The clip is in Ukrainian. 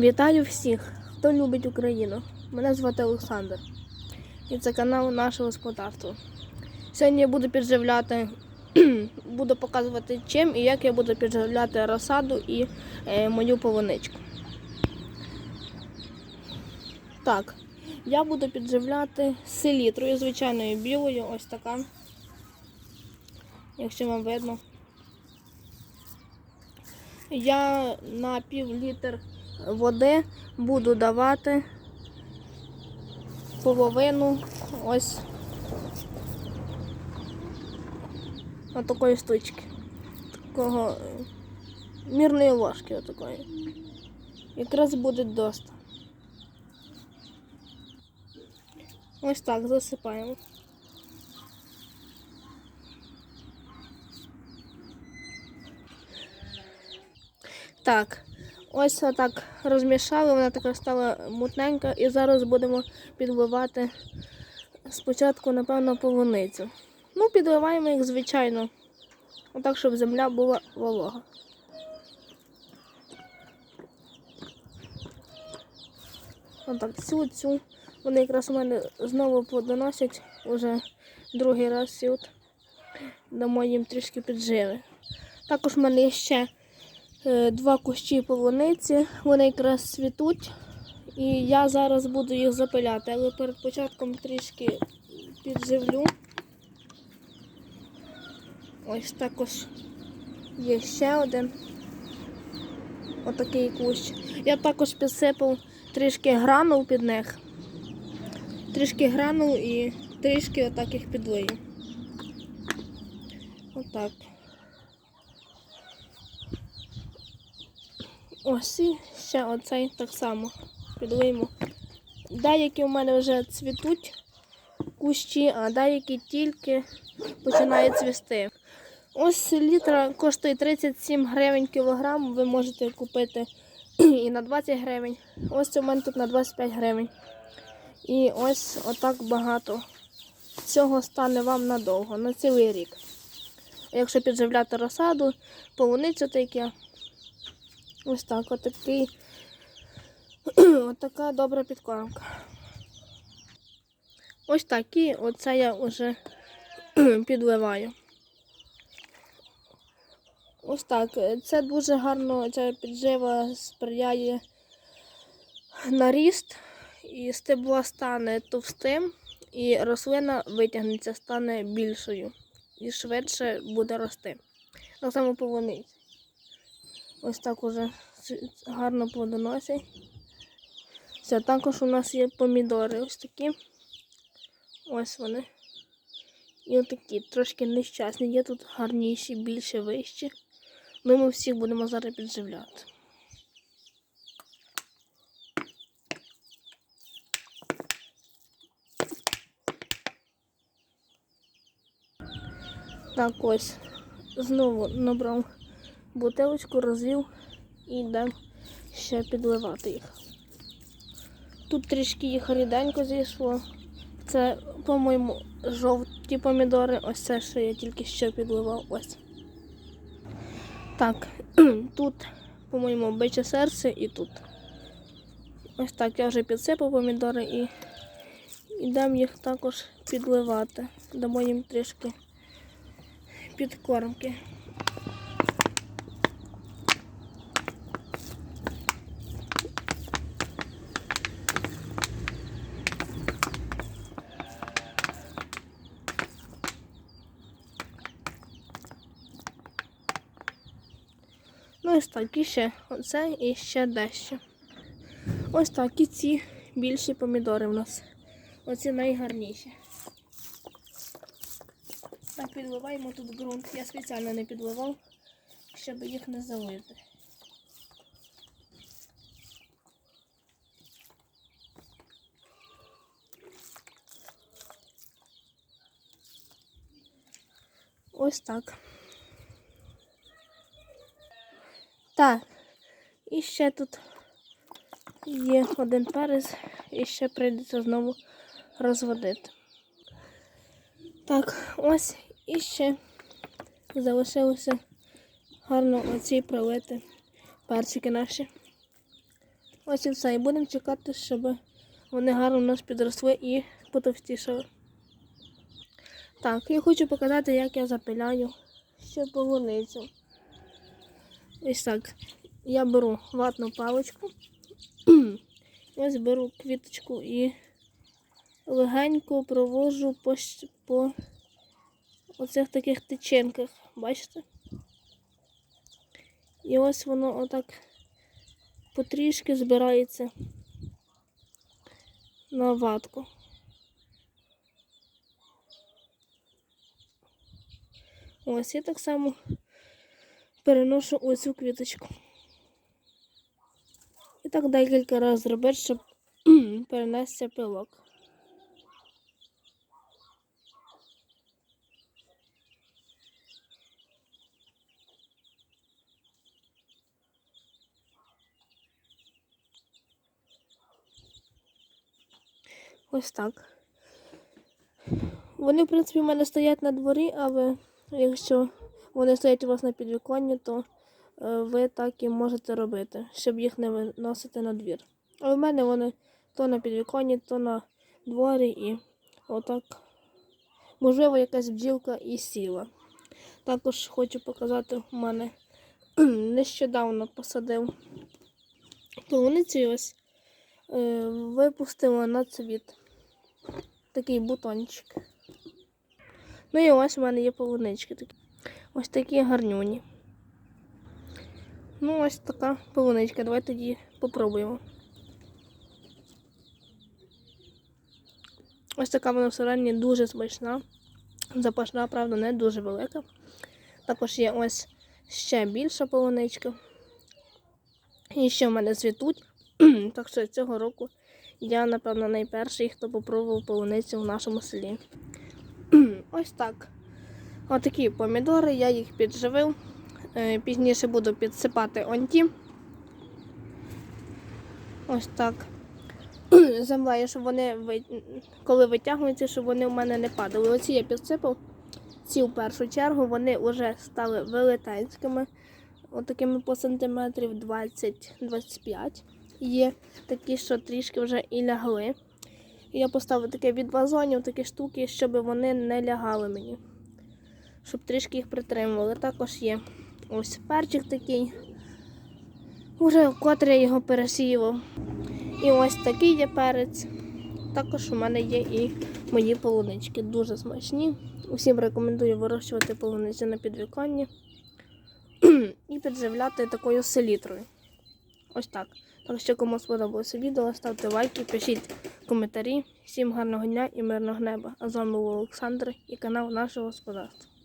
Вітаю всіх, хто любить Україну. Мене звати Олександр. І це канал наше господарство. Сьогодні я буду підживляти, буду показувати чим і як я буду підживляти розсаду і е, мою полуничку. Так, я буду підживляти селітрою, звичайною білою, ось така. Якщо вам видно. Я на пів літр води буду давати половину ось отакої штучки. Такого е, мірної ложки отакої. Якраз буде доста. Ось так засипаємо. Так, ось так розмішали, вона така стала мутненька, і зараз будемо підливати спочатку, напевно, полуницю. Ну, підливаємо їх, звичайно, отак, щоб земля була волога. Отак, цю цю. Вони якраз у мене знову плодоносять уже другий раз сют. Дамо їм трішки підживи. Також в мене ще два кущі полуниці, вони якраз цвітуть. І я зараз буду їх запиляти, але перед початком трішки підживлю. Ось також є ще один отакий кущ. Я також підсипав трішки гранул під них. Трішки гранул і трішки отак їх підлию. Отак. Ось і ще оцей так само підлиємо. Деякі у мене вже цвітуть кущі, а деякі тільки починають цвісти. Ось літра коштує 37 гривень кілограм. Ви можете купити і на 20 гривень. Ось у мене тут на 25 гривень. І ось отак багато. Цього стане вам надовго, на цілий рік. Якщо підживляти розсаду, полуницю таке. Ось так, отакий, отака добра підкормка. Ось так, і оце я вже підливаю. Ось так. Це дуже гарно, ця піджива сприяє на ріст, і стебло стане товстим, і рослина витягнеться, стане більшою і швидше буде рости. Так само. Ось так уже гарно плодоносять. Все, також у нас є помідори ось такі. Ось вони. І отакі, трошки нещасні. Є тут гарніші, більше вищі. Ну, ми всіх будемо зараз підживляти. Так ось. Знову набрав бутилочку, розвів і йдемо ще підливати їх. Тут трішки їх ріденько зійшло. Це, по-моєму, жовті помідори. Ось це, що я тільки що підливав. Ось. Так, тут, по-моєму, биче серце і тут. Ось так я вже підсипав помідори і йдемо їх також підливати. Дамо їм трішки підкормки. Ось так, і ще оце і ще дещо. Ось так і ці більші помідори в нас. Оці найгарніші. Так, підливаємо тут ґрунт. Я спеціально не підливав, щоб їх не залити. Ось так. Так, і ще тут є один перець, і ще прийдеться знову розводити. Так, ось і ще залишилося гарно оці пролити перчики наші. Ось і все. І будемо чекати, щоб вони гарно у нас підросли і потовстішали. Так, я хочу показати, як я запиляю ще полуницю. Ось так. Я беру ватну паличку. Ось беру квіточку і легенько провожу по, по оцих таких тичинках. Бачите? І ось воно отак потрішки збирається на ватку. Ось я так само переношу оцю квіточку. І так декілька разів зробити, щоб перенесся пилок. Ось так. Вони, в принципі, в мене стоять на дворі, але якщо вони стоять у вас на підвіконні, то е, ви так і можете робити, щоб їх не виносити на двір. А в мене вони то на підвіконні, то на дворі і отак. Можливо, якась бджілка і сіла. Також хочу показати, в мене нещодавно посадив полуницю ось е, випустила на цвіт. Такий бутончик. Ну і ось у мене є полунички такі. Ось такі гарнюні. Ну, ось така полуничка. Давайте її попробуємо. Ось така вона всередині дуже смачна. Запашна, правда, не дуже велика. Також є ось ще більша полуничка. І ще в мене цвітуть. так що цього року я, напевно, найперший, хто попробував полуницю в нашому селі. ось так. Отакі помідори, я їх підживив. Е, Пізніше буду підсипати онті. Ось так. Землею, щоб вони коли витягуються, щоб вони в мене не падали. Оці я підсипав. Ці в першу чергу вони вже стали велетенськими. Отакими по сантиметрів 20-25. Є такі, що трішки вже і лягли. Я поставив таке від вазонів, такі штуки, щоб вони не лягали мені. Щоб трішки їх притримували. Також є ось перчик такий. Уже вкотре я його пересіював. І ось такий є перець. Також у мене є і мої полунички. Дуже смачні. Усім рекомендую вирощувати полуницю на підвіконні і підживляти такою селітрою. Ось так. Так що кому сподобалося відео, ставте лайки, пишіть коментарі. Всім гарного дня і мирного неба. А з вами був Олександр і канал нашого господарства.